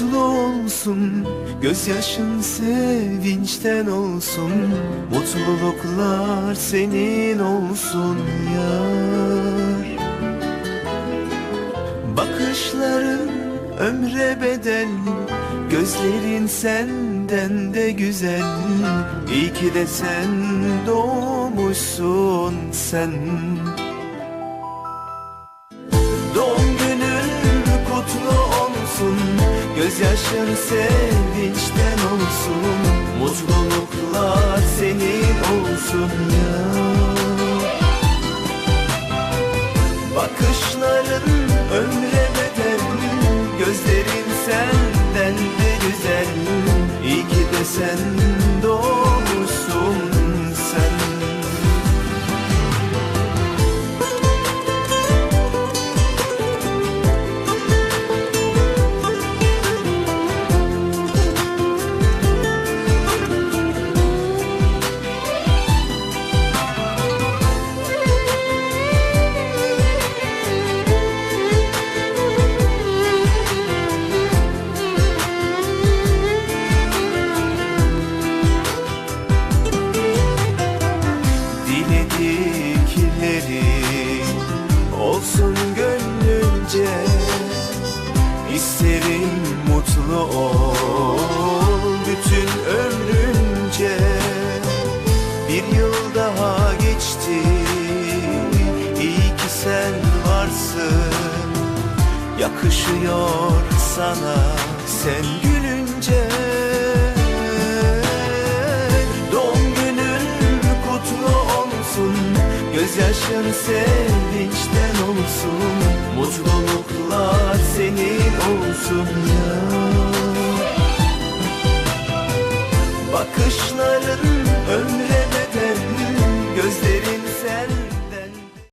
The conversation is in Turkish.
mutlu olsun Gözyaşın sevinçten olsun Mutluluklar senin olsun yar. Bakışların ömre bedel Gözlerin senden de güzel. İyi ki de sen doğmuşsun sen Gözyaşın sevinçten olsun Mutluluklar senin olsun ya. Bakışların olsun gönlünce İsterim mutlu ol. Bütün ömrünce Bir yıl daha geçti. İyi ki sen varsın. Yakışıyor sana. Sen gülünce Gözyaşın sevinçten olsun Mutluluklar senin olsun ya. Bakışlar